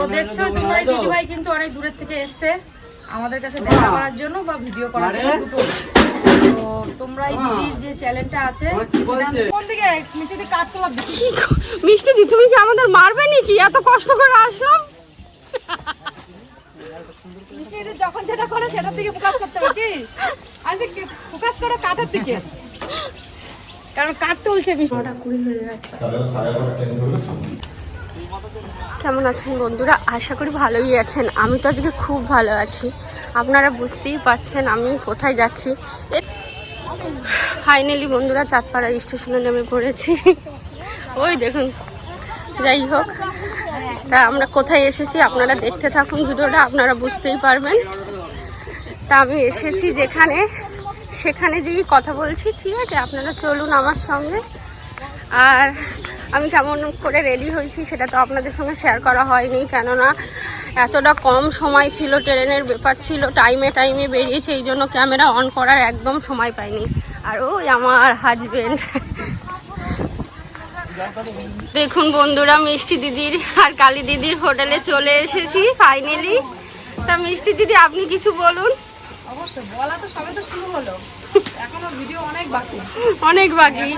তো দেখছ তোমরা দিদিভাই কিন্তু অনেক দূরের থেকে এসছে। আমাদের কাছে দেখা করার জন্য বা ভিডিও করার জন্য দুটো। তো তোমরা এই দিদির যে চ্যানেলটা আছে কোন দিকে? মিষ্টি কাঠ তোলার দিকে মিষ্টি দি তুমি কি আমাদের মারবে নাকি? এত কষ্ট করে আসলাম। যখন যেটা করে সেটার দিকে ফোকাস করতে হবে কি? আজকে ফোকাস করো কাঠের দিকে। কারণ কাঠ তুলছে মিষ্টি। কেমন আছেন বন্ধুরা? আশা করি ভালোই আছেন। আমি তো আজকে খুব ভালো আছি। আপনারা বুঝতেই পাচ্ছেন আমি কোথায় যাচ্ছি। ফাইনালি বন্ধুরা চাঁদপাড়া স্টেশনে নেমে পড়েছি। ওই দেখুন, যাই হোক। তা আমরা কোথায় এসেছি আপনারা দেখতে থাকুন ভিডিওটা, আপনারা বুঝতেই পারবেন। তা আমি এসেছি যেখানে, সেখানে যেই কথা বলছি, ঠিক আছে? আপনারা চলুন আমার সঙ্গে। আর আমি কেমন করে রেডি হয়েছি সেটা তো আপনাদের সঙ্গে শেয়ার করা হয়নি, কেননা এতটা কম সময় ছিল, ট্রেনের ব্যাপার ছিল টাইমে টাইমে বেরিয়েছে, এই জন্য ক্যামেরা অন করার একদম সময় পাইনি। আর ওই আমার হাজবেন্ড দেখুন বন্ধুরা, মিষ্টি দিদির আর কালী দিদির হোটেলে চলে এসেছি ফাইনালি তা মিষ্টি দিদি, আপনি কিছু বলুন? অবশ্যই, বলা তো সবে তো শুরু হলো। অনেক বাকি।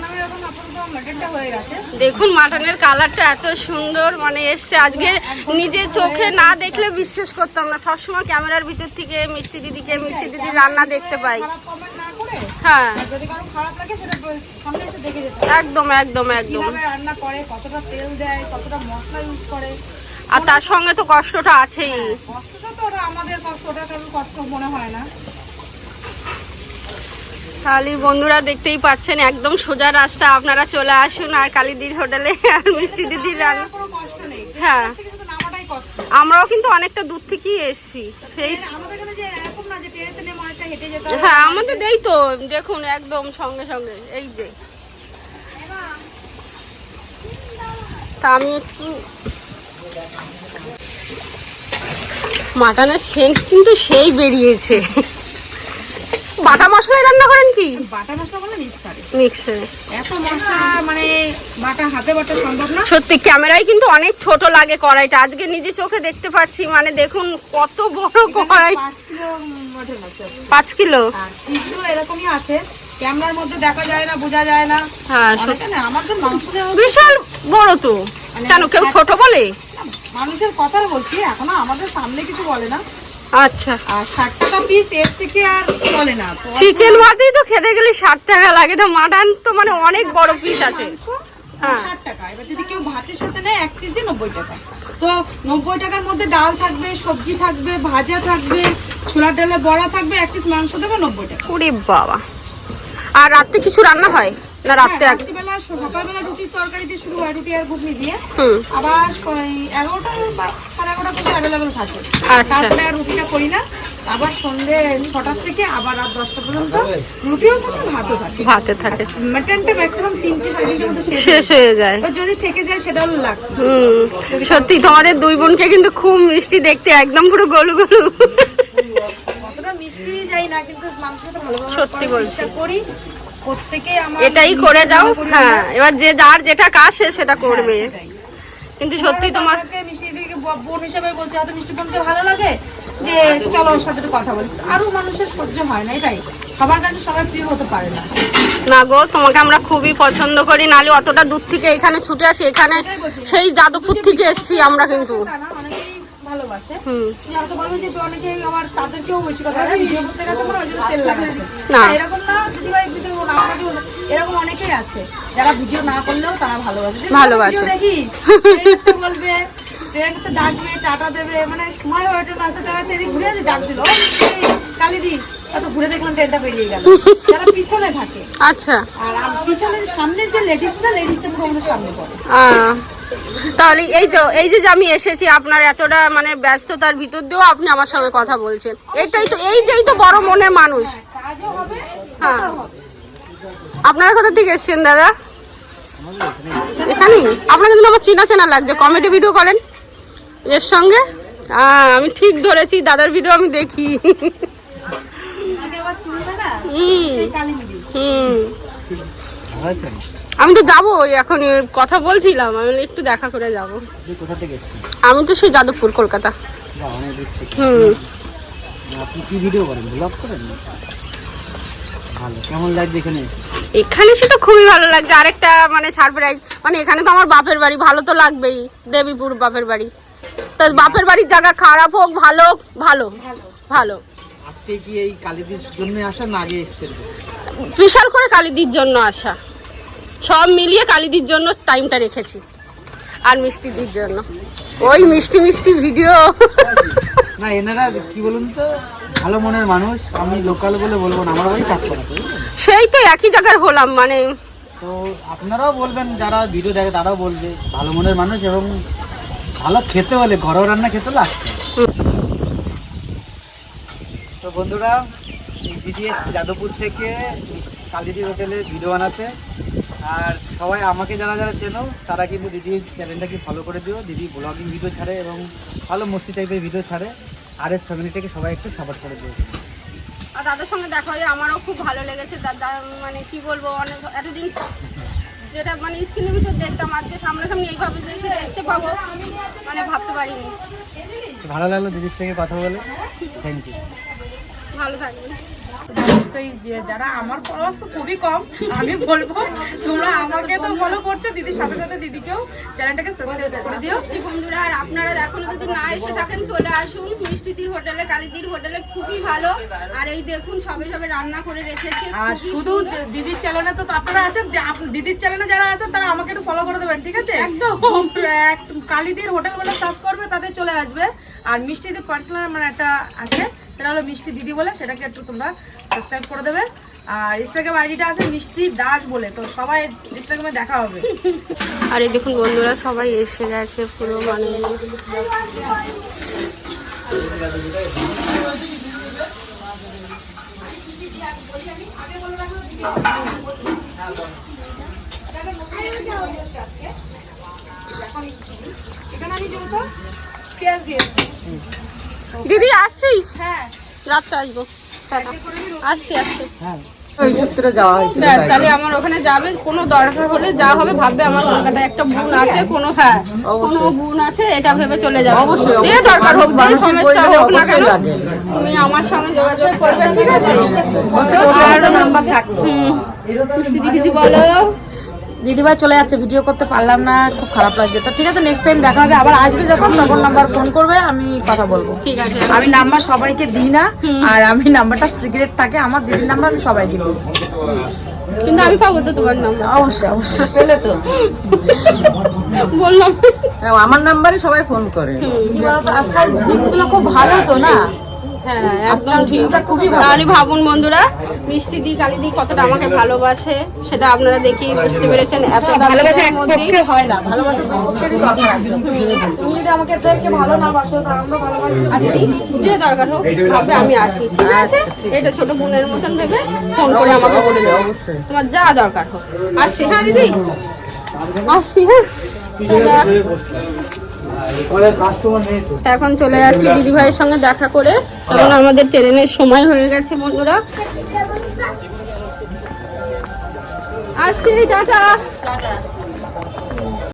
হয়ে দেখুন মাটনের কালারটা এত সুন্দর মানে এসছে। আজকে নিজে চোখে না দেখলে বিশ্বাস করতাম না। সবসময় ক্যামেরার ভিতর থেকে মিষ্টি দিদিকে মিষ্টি দিদির রান্না দেখতে পাই। হ্যাঁ। আর যদি কারও খারাপ লাগে সেটা বল- সামনে এসে দেখে যেতে হবে। একদম একদম একদম। রান্না করে কতটা তেল দেয় কতটা মশলা ইউজ করে। আর তার সঙ্গে তো কষ্টটা আছেই। কষ্টটা তো আমাদের কষ্ট ওটা কষ্ট মনে হয় না। খালি বন্ধুরা দেখতেই পাচ্ছেন একদম সোজা রাস্তা আপনারা চলে আসুন আর কালীদির হোটেলে আর মিষ্টি দিদির রান্না। হ্যাঁ। আমরাও কিন্তু অনেকটা দূর থেকেই এসছি। সেই আমাদের এখানে যে এরকম না যে ট্রেনেতে নেমে অনেকটা হেঁটে যেতে হবে। হ্যাঁ আমাদের দেই তো দেখুন একদম সঙ্গে সঙ্গে এই যে। তা আমি একটু মাটনের সেন্ট কিন্তু সেই বেরিয়েছে। বাটা মশলায় রান্না করেন কি? বাটা মশলা বলে মিক্সারে মিক্সারে এত মশলা মানে বাটা হাতে বাটা সম্ভব না। সত্যি ক্যামেরায় কিন্তু অনেক ছোট লাগে কড়াইটা। আজকে নিজে চোখে দেখতে পাচ্ছি মানে দেখুন কত বড় কড়াই। পাঁচ কিলো মটন আছে আজকে। পাঁচ কিলো? আর পিসগুলো এরকমই আছে। ক্যামেরার মধ্যে দেখা যায় না বোঝা যায় না। হ্যাঁ সত্যি। না আমাদের মাংস বিশাল বড় তো। কেন কেউ ছোট বলে? মানুষের কথা বলছি এখনও আমাদের সামনে কিছু বলে না। আচ্ছা। আর ষাট টাকা পিস এর থেকে আর চলে না। চিকেন ভাতেই তো খেতে গেলে ষাট টাকা লাগে না মাটন তো মানে অনেক বড় পিস আছে। হ্যাঁ। ষাট টাকা। এবার যদি কেউ ভাতের সাথে নেয় এক পিস দিয়ে নব্বই টাকা। তো নব্বই টাকার মধ্যে ডাল থাকবে সবজি থাকবে ভাজা থাকবে ছোলার বড়া থাকবে এক পিস মাংস দেবে নব্বই টাকা। ওরে বাবা। আর রাত্রে কিছু রান্না হয়? না হ্যাঁ, রাত্রিবেলা সকালবেলা রুটির তরকারি দিয়ে শুরু হয় রুটি আর ঘুগনি দিয়ে। আবার এগারোটা সাড়ে এগারোটা পর্যন্ত অ্যাভেলেবেল থাকে। আচ্ছা। তারপরে আর রুটিটা করি না। আবার সন্ধে ছটার থেকে আবার রাত দশটা পর্যন্ত রুটিও থাকে ভাতও থাকে। ভাতে থাকে। মাটনটা ম্যাক্সিমাম তিনটে সাড়ে তিনটের মধ্যে শেষ হয়ে যায়। যদি থেকে যায় সেটা হলো লাখ সত্যি তোমাদের দুই বোনকে কিন্তু খুব মিষ্টি দেখতে একদম পুরো গলু গলু। মিষ্টি যাই না কিন্তু মাংসটা ভালোভাবে সত্যি বলছি। করি। এটাই করে করি হ্যাঁ এবার যে যার যেটা কাজ সে সেটা করবে। হ্যাঁ, কিন্তু সত্যি তোমার ব- বোন হিসেবে বলছে এত মিষ্টি বোনকে ভালো লাগে? যে চলো ওর সাথে একটু কথা বলি। আরও মানুষের সহ্য হয় না এটাই। সবার কাছে সবাই প্রিয় হতে পারে না। না গো তোমাকে আমরা খুবই পছন্দ করি। নালে অতটা দূর থেকে এখানে ছুটে আসি এখানে সেই যাদবপুর থেকে এসছি আমরা কিন্তু। বলবে এরকম অনেকেই আছে। যারা ভিডিও না করলেও তারা ভালোবাসে। ভালোবাসে। ভিডিও ট্রেনটা বলবে ডাকবে টাটা দেবে মানে সময় হয়ে ওঠে না তো তারা এদিক ঘুরে আছে ডাক দিল। কালিদি এত ঘুরে দেখলাম ট্রেনটা বেরিয়ে গেল। যারা পিছনে থাকে। আচ্ছা। আর পিছনের সামনের যে লেডিসটা লেডিসটা পুরো আমাদের সামনে পড়ে। তাহলে এই তো এই যে যে আমি এসেছি আপনার এতটা মানে ব্যস্ততার ভিতর দিয়েও আপনি আমার সঙ্গে কথা বলছেন। এটাই তো এই যেই তো বড় মনের মানুষ। হবে হ্যাঁ। আপনারা কোথা থেকে এসেছেন দাদা? এখানেই? আপনাকে কিন্তু আমার চেনা চেনা লাগছে। কমেডি ভিডিও করেন। এর সঙ্গে? আমি ঠিক ধরেছি দাদার ভিডিও আমি দেখি। আমি তো যাব এখন কথা বলছিলাম আমি একটু দেখা করে যাব। আমি তো সেই যাদবপুর কলকাতা। হুম। আপনি কি ভিডিও করেন? ব্লগ করেন? ভালো কেমন লাগছে এখানে এখানে সে তো খুবই ভালো লাগছে। আরেকটা মানে সারপ্রাইজ মানে এখানে তো আমার বাপের বাড়ি ভালো তো লাগবেই। দেবীপুর বাপের বাড়ি। তো বাপের বাড়ির জায়গা খারাপ হোক ভালো হোক ভালো ভালো। আজকে কি এই কালীদির জন্য আসেন না আগে এসেছেন বিশাল করে কালীদির জন্য আসা। সব মিলিয়ে কালীদির জন্য টাইমটা রেখেছি। আর মিষ্টিদির জন্য। ওই মিষ্টি মিষ্টি ভিডিও না এনারা কি বলুন তো ভালো মনের মানুষ আমি লোকাল বলে বলব না আমার বাড়ি বুঝলেন? সেই তো একই জায়গার হলাম মানে তো আপনারাও বলবেন যারা ভিডিও দেখে তারাও বলবে ভালো মনের মানুষ এবং ভালো খেতে হলে ঘরোয়া রান্না খেতে হলে আসতে তো বন্ধুরা এই দিদি এসছে যাদবপুর থেকে কালিদি হোটেলে ভিডিও বানাতে। আর সবাই আমাকে যারা যারা চেনো তারা কিন্তু দিদির চ্যানেলটাকে ফলো করে দিও। দিদি ব্লগিং ভিডিও ছাড়ে এবং ভালো মস্তি টাইপের ভিডিও ছাড়ে। আর এস ফ্যামিলিটাকে সবাই একটু সাপোর্ট করে দিও। আর দাদার সঙ্গে দেখা হয়ে আমারও খুব ভালো লেগেছে। দাদা মানে কি বলব অনেক এতদিন যেটা মানে স্ক্রিনের ভিতর দেখতাম, আজকে সামনাসামনি এইভাবে যে দেখতে পাবো মানে ভাবতে পারিনি। ভালো লাগল দিদির সঙ্গে কথা বলে। থ্যাংক ইউ ভালো থাকবেন নিশ্চয়ই যারা আমার ফলোয়ার্স তো খুবই কম আমি বলব তোমরা আমাকে তো ফলো করছ দিদির সাথে সাথে দিদিকেও চ্যানেলটাকে সাবস্ক্রাইব করে দিও। বন্ধুরা আর আপনারা এখনও যদি না এসে থাকেন চলে আসুন। মিষ্টিদির হোটেলে কালিদির হোটেলে খুবই ভালো। আর এই দেখুন সবে সবে রান্না করে রেখেছে। আর শুধু দিদির চ্যানেলে তো আপনারা আছেন দিদির চ্যানেলে যারা আছেন তারা আমাকে একটু ফলো করে দেবেন ঠিক আছে? একদম। এক- কালিদির হোটেল বলে সার্চ করবে তাদের চলে আসবে। আর মিষ্টিদির পার্সোনাল আমার একটা আছে হলো মিষ্টি দিদি বলে সেটাকে একটু তোমরা সাবস্ক্রাইব করে দেবে। আর ইনস্টাগ্রাম আইডিটা আছে মিষ্টি দাস বলে তো সবাই ইনস্টাগ্রামে দেখা হবে। আর এই দেখুন বন্ধুরা সবাই এসে গেছে পুরো মানে। দিদি আসছি? হ্যাঁ। রাত্রে আসব আসছি আসছি হ্যাঁ ওই সূত্রে যাওয়া হয়েছে ব্যাস তাহলে আমার ওখানে যাবে কোনো দরকার হলে যা হবে ভাববে আমার কলকাতায় একটা বোন আছে কোনো হ্যাঁ কোনো বোন আছে এটা ভেবে চলে যাবে যে দরকার হোক যে সমস্যা হোক না কেন তুমি আমার সঙ্গে যোগাযোগ করবে ঠিক আছে আর হুম, মিষ্টি কিছু বলো দিদিভাই চলে যাচ্ছে ভিডিও করতে পারলাম না খুব খারাপ লাগছে। তো ঠিক আছে নেক্সট টাইম দেখা হবে আবার আসবে যখন তখন নাম্বার ফোন করবে আমি কথা বলব। ঠিক আছে আমি নাম্বার সবাইকে দিই না আর আমি নাম্বারটা সিগারেট থাকে আমার দিদির নাম্বার আমি সবাইকে দিই। কিন্তু আমি পাবো তো তোমার নাম্বার অবশ্যই অবশ্যই পেলে তো। বললাম। হ্যাঁ, আমার নাম্বারে সবাই ফোন করে। আজকাল দিনগুলো খুব ভালো তো না? হ্যাঁ একদম ঠিক। খুবই ভালো। আর ভাবুন বন্ধুরা মিষ্টি দি কালি দি কতটা আমাকে ভালোবাসে সেটা আপনারা দেখেই বুঝতে পেরেছেন। এতটা ভালোবাসা দিনের এক পক্ষে হয় না ভালোবাসা সব পক্ষেরই দরকার আছে। তুমি যদি আমাকে দেখে ভালো না বাসো তা আমরা ভালোবাসি আর দিদি যে দরকার হোক ভাববে আমি আছি ঠিক আছে? এটা ছোট বোনের মতন ভেবে ফোন করে আমাকে বলে দেবে তোমার যা দরকার হোক। আসছি হ্যাঁ দিদি? আসছি হ্যাঁ এখন চলে যাচ্ছি দিদি ভাইয়ের সঙ্গে দেখা করে। কারণ আমাদের ট্রেনের সময় হয়ে গেছে বন্ধুরা। আসছি টাটা।